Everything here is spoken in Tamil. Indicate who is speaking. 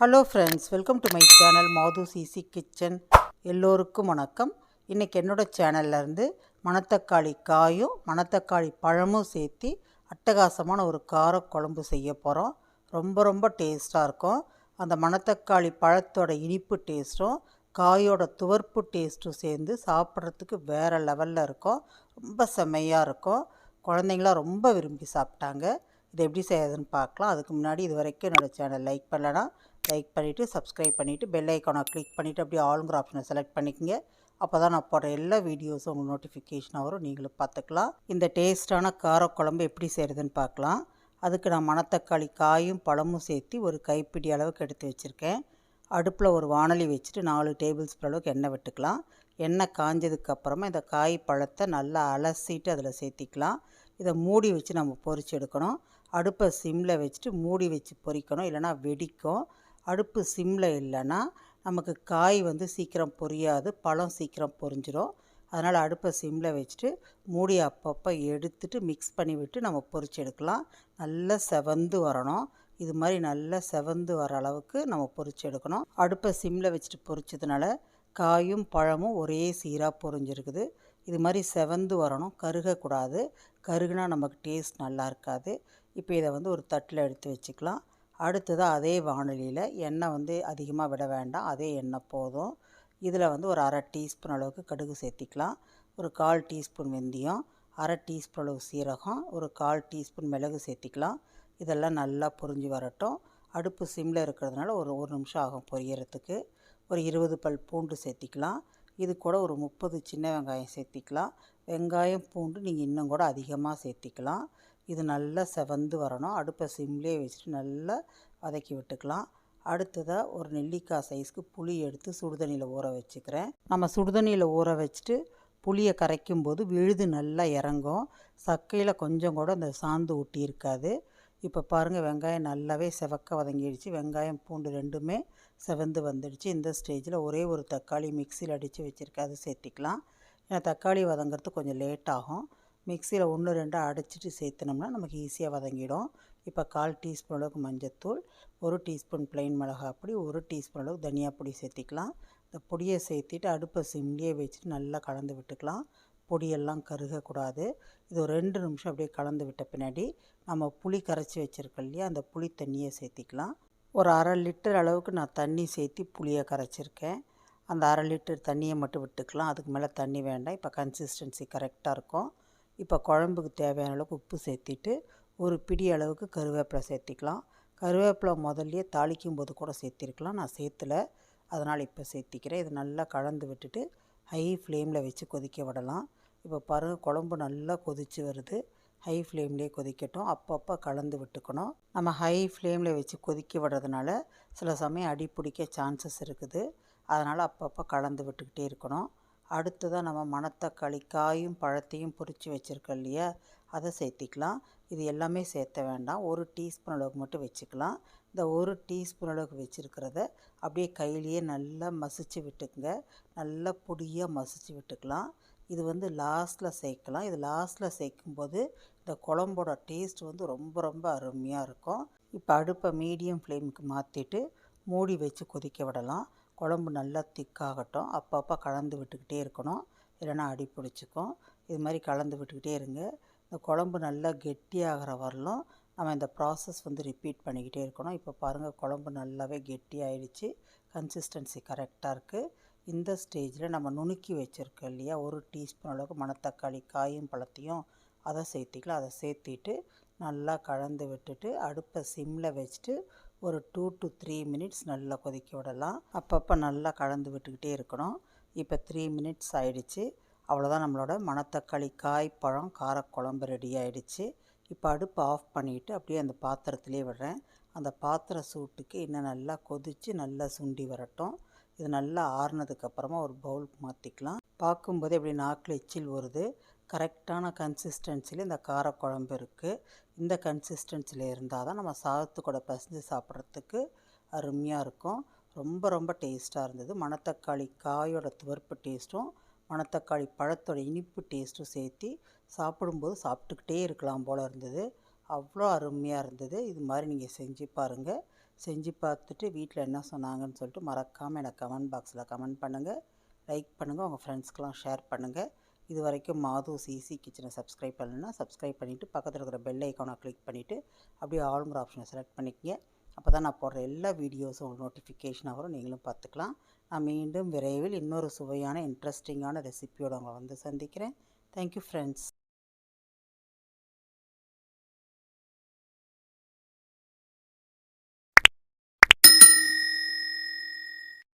Speaker 1: Hello friends welcome to my channel Madhu CC kitchen எல்லோருக்கும் வணக்கம். இன்றைக்கி என்னோட சேனல்லேருந்து மணத்தக்காளி காயும் மணத்தக்காளி பழமும் சேர்த்து அட்டகாசமான ஒரு காரக்குழம்பு செய்ய போகிறோம் ரொம்ப ரொம்ப டேஸ்ட்டாக இருக்கும். அந்த மணத்தக்காளி பழத்தோட இனிப்பு டேஸ்ட்டும் காயோட துவர்ப்பு டேஸ்ட்டும் சேர்ந்து சாப்பிட்றதுக்கு வேறு லெவலில் இருக்கும். ரொம்ப செம்மையாக இருக்கும். குழந்தைங்களாம் ரொம்ப விரும்பி சாப்பிட்டாங்க. இது எப்படி செய்யறதுன்னு பார்க்கலாம். அதுக்கு முன்னாடி இது வரைக்கும் என்னோடய சேனல் லைக் பண்ணலன்னா லைக் பண்ணிவிட்டு சப்ஸ்கிரைப் பண்ணிவிட்டு பெல் ஐக்கானை கிளிக் பண்ணிவிட்டு அப்படியே ஆளுங்கிற ஆப்ஷனை செலக்ட் பண்ணிக்கங்க. அப்போ தான் நான் போடுற எல்லா வீடியோஸும் உங்களுக்கு நோட்டிஃபிகேஷனாக வரும். நீங்களும் பார்த்துக்கலாம். இந்த டேஸ்ட்டான காரக்குழம்பு எப்படி செய்கிறதுன்னு பார்க்கலாம். அதுக்கு நான் மணத்தக்காளி காயும் பழமும் சேர்த்து ஒரு கைப்பிடி அளவுக்கு எடுத்து வச்சுருக்கேன். அடுப்பில் ஒரு வானொலி வச்சுட்டு நாலு டேபிள் ஸ்பூன் அளவுக்கு எண்ணெய் விட்டுக்கலாம். எண்ணெய் காஞ்சதுக்கப்புறமா இந்த காய் பழத்தை நல்லா அலசிட்டு அதில் சேர்த்திக்கலாம். இதை மூடி வச்சு நம்ம பொறிச்சு எடுக்கணும். அடுப்பை சிம்மில் வச்சுட்டு மூடி வச்சு பொறிக்கணும் இல்லைனா வெடிக்கும். அடுப்பு சிம்மில் இல்லைன்னா நமக்கு காய் வந்து சீக்கிரம் பொரியாது பழம் சீக்கிரம் பொரிஞ்சிடும் அதனால் அடுப்பை சிம்மில் வச்சுட்டு மூடி அப்பப்போ எடுத்துட்டு மிக்ஸ் பண்ணி விட்டு நம்ம பொரிச்சு எடுக்கலாம். நல்லா செவந்து வரணும். இது மாதிரி நல்லா செவந்து வர அளவுக்கு நம்ம பொரிச்சு எடுக்கணும். அடுப்பை சிம்மில் வச்சுட்டு பொரிச்சதுனால காயும் பழமும் ஒரே சீராக பொரிஞ்சிருக்குது. இது மாதிரி செவந்து வரணும். கருகக்கூடாது. கருகுனா நமக்கு டேஸ்ட் நல்லா இருக்காது. இப்போ இதை வந்து ஒரு தட்டில் எடுத்து வச்சுக்கலாம். அடுத்ததாக அதே வானொலியில் எண்ணெய் வந்து அதிகமாக விட வேண்டாம். அதே எண்ணெய் போதும். இதில் வந்து ஒரு அரை டீஸ்பூன் அளவுக்கு கடுகு சேர்த்திக்கலாம். ஒரு கால் டீஸ்பூன் வெந்தயம் அரை டீஸ்பூன் அளவு சீரகம் ஒரு கால் டீஸ்பூன் மிளகு சேர்த்திக்கலாம். இதெல்லாம் நல்லா பொரிஞ்சு வரட்டும். அடுப்பு சிம்மில் இருக்கிறதுனால ஒரு ஒரு நிமிஷம் ஆகும் பொரியறதுக்கு. ஒரு இருபது பல் பூண்டு சேர்த்திக்கலாம். இது கூட ஒரு முப்பது சின்ன வெங்காயம் சேர்த்திக்கலாம். வெங்காயம் பூண்டு நீங்கள் இன்னும் கூட அதிகமாக சேர்த்திக்கலாம். இது நல்லா செவந்து வரணும். அடுப்பை சிம்லேயே வச்சுட்டு நல்லா வதக்கி விட்டுக்கலாம். அடுத்ததாக ஒரு நெல்லிக்காய் சைஸ்க்கு புளி எடுத்து சுடுதண்ணியில் ஊற வச்சுக்கிறேன். நம்ம சுடுதண்ணியில் ஊற வச்சுட்டு புளியை கரைக்கும் போது விழுது நல்லா இறங்கும். சக்கையில் கொஞ்சம் கூட அந்த சாந்து ஊட்டி இருக்காது. இப்போ பாருங்கள் வெங்காயம் நல்லாவே செவக்க வதங்கிடுச்சு. வெங்காயம் பூண்டு ரெண்டுமே செவந்து வந்துடுச்சு. இந்த ஸ்டேஜில் ஒரே ஒரு தக்காளி மிக்சியில் அடித்து வச்சுருக்கேன். அது சேர்த்திக்கலாம். ஏன்னா தக்காளி வதங்கிறது கொஞ்சம் லேட் ஆகும். மிக்சியில் ஒன்று ரெண்டாக அடைச்சிட்டு சேர்த்துனோம்னா நமக்கு ஈஸியாக வதங்கிடும். இப்போ கால் டீஸ்பூன் அளவுக்கு மஞ்சத்தூள் ஒரு டீஸ்பூன் பிளைன் மிளகாய் பொடி ஒரு டீஸ்பூன் அளவுக்கு தனியா பொடி சேர்த்திக்கலாம். இந்த பொடியை சேர்த்திட்டு அடுப்பை சிம்லேயே வச்சுட்டு நல்லா கலந்து விட்டுக்கலாம். பொடியெல்லாம் கருகக்கூடாது. இது ஒரு ரெண்டு நிமிஷம் அப்படியே கலந்து விட்ட பின்னாடி நம்ம புளி கரைச்சி வச்சுருக்கோம் இல்லையா அந்த புளி தண்ணியை சேர்த்திக்கலாம். ஒரு அரை லிட்டர் அளவுக்கு நான் தண்ணி சேர்த்தி புளியை கரைச்சிருக்கேன். அந்த அரை லிட்டர் தண்ணியை மட்டும் விட்டுக்கலாம். அதுக்கு மேலே தண்ணி வேண்டாம். இப்போ கன்சிஸ்டன்சி கரெக்டாக இருக்கும். இப்போ குழம்புக்கு தேவையான அளவுக்கு உப்பு சேர்த்திட்டு ஒரு பிடி அளவுக்கு கருவேப்பிலை சேர்த்திக்கலாம். கருவேப்பிலை முதல்லையே தாளிக்கும் போது கூட சேர்த்திருக்கலாம். நான் சேர்த்துல. அதனால் இப்போ சேர்த்திக்கிறேன். இது நல்லா கலந்து விட்டுட்டு ஹை ஃப்ளேமில் வச்சு கொதிக்க விடலாம். இப்போ பாருங்கள் குழம்பு நல்லா கொதித்து வருது. ஹை ஃப்ளேம்லேயே கொதிக்கட்டும். அப்பப்போ கலந்து விட்டுக்கணும். நம்ம ஹை ஃப்ளேமில் வச்சு கொதிக்க விடுறதுனால சில சமயம் அடி பிடிக்க சான்சஸ் இருக்குது. அதனால் அப்பப்போ கலந்து விட்டுக்கிட்டே இருக்கணும். அடுத்ததாக நம்ம மணத்தக்காளி காயும் பழத்தையும் பொரித்து வச்சுருக்கோம் இல்லையா? அதை சேர்த்திக்கலாம். இது எல்லாமே சேர்த்த வேண்டாம். ஒரு டீஸ்பூன் அளவுக்கு மட்டும் வச்சுக்கலாம். இந்த ஒரு டீஸ்பூன் அளவுக்கு வச்சுருக்கிறத அப்படியே கையிலேயே நல்லா மசிச்சு விட்டுக்குங்க. நல்லா பொடியாக மசிச்சு விட்டுக்கலாம். இது வந்து லாஸ்ட்டில் சேர்க்கலாம். இது லாஸ்ட்டில் சேர்க்கும்போது இந்த குழம்போட டேஸ்ட் வந்து ரொம்ப ரொம்ப அருமையாக இருக்கும். இப்போ அடுப்பை மீடியம் ஃப்ளேமுக்கு மாற்றிட்டு மூடி வச்சு கொதிக்க விடலாம். குழம்பு நல்லா திக்காகட்டும். அப்பப்போ கலந்து விட்டுக்கிட்டே இருக்கணும். இல்லைன்னா அடி பிடிச்சிக்கும். இது மாதிரி கலந்து விட்டுக்கிட்டே இருங்க. இந்த குழம்பு நல்லா கெட்டியாகிற வரலும் நம்ம இந்த ப்ராசஸ் வந்து ரிப்பீட் பண்ணிக்கிட்டே இருக்கணும். இப்போ பாருங்கள் குழம்பு நல்லாவே கெட்டி ஆயிடுச்சு கன்சிஸ்டன்சி கரெக்டாக இருக்குது இந்த ஸ்டேஜில் நம்ம நுணுக்கி வச்சுருக்கோம் இல்லையா? ஒரு டீஸ்பூன் அளவுக்கு மணத்தக்காளி காயும் பழத்தையும் அதை சேர்த்திக்கலாம். அதை சேர்த்திட்டு நல்லா கலந்து விட்டுட்டு அடுப்பை சிம்மில் வச்சுட்டு ஒரு டூ டு த்ரீ மினிட்ஸ் நல்லா கொதிக்க விடலாம். அப்பப்போ நல்லா கலந்து விட்டுக்கிட்டே இருக்கணும். இப்போ த்ரீ மினிட்ஸ் ஆயிடுச்சு. அவ்வளோதான் நம்மளோட மணத்தக்காளி காய் பழம் காரக்குழம்பு ரெடி ஆயிடுச்சு. இப்போ அடுப்பு ஆஃப் பண்ணிவிட்டு அப்படியே அந்த பாத்திரத்திலே விடுறேன். அந்த பாத்திர சூட்டுக்கு இன்னும் நல்லா கொதித்து நல்லா சுண்டி வரட்டும். இது நல்லா ஆறுனதுக்கப்புறமா ஒரு பவுல் மாற்றிக்கலாம் பார்க்கும்போதே எப்படி நாக்கில் எச்சில் வருது. கரெக்டான கன்சிஸ்டன்சியில் இந்த காரக்குழம்பு இருக்குது இந்த கன்சிஸ்டன்சியில் இருந்தால் தான் நம்ம சாதத்து கூட பசஞ்சு சாப்பிட்றதுக்கு அருமையாக இருக்கும். ரொம்ப ரொம்ப டேஸ்ட்டாக இருந்தது. மணத்தக்காளி காயோட துவர்ப்பு டேஸ்ட்டும் மணத்தக்காளி பழத்தோட இனிப்பு டேஸ்ட்டும் சேர்த்து சாப்பிடும்போது சாப்பிட்டுக்கிட்டே இருக்கலாம் போல் இருந்தது. அவ்வளோ அருமையாக இருந்தது. இது மாதிரி நீங்கள் செஞ்சு பாருங்கள் செஞ்சு பார்த்துட்டு வீட்டில் என்ன சொன்னாங்கன்னு சொல்லிட்டு மறக்காமல் எனக்கு கமெண்ட் பாக்ஸில் கமெண்ட் பண்ணுங்கள் லைக் பண்ணுங்கள் உங்கள் ஃப்ரெண்ட்ஸ்க்கெலாம் ஷேர் பண்ணுங்கள் இது வரைக்கும் மாது சிசி கிச்சனை சப்ஸ்கிரைப் பண்ணலைன்னா சப்ஸ்கிரைப் பண்ணிவிட்டு பக்கத்தில் இருக்கிற பெல் ஐக்கானை கிளிக் பண்ணிவிட்டு அப்படியே ஆளுங்கிற ஆப்ஷனை செலக்ட் பண்ணிக்கங்க. அப்போ தான் நான் போடுற எல்லா வீடியோஸும் உங்களுக்கு நோட்டிஃபிகேஷனாக வரும். நீங்களும் பார்த்துக்கலாம். நான் மீண்டும் விரைவில் இன்னொரு சுவையான இன்ட்ரெஸ்டிங்கான ரெசிப்பியோடு உங்களை வந்து சந்திக்கிறேன். Thank you friends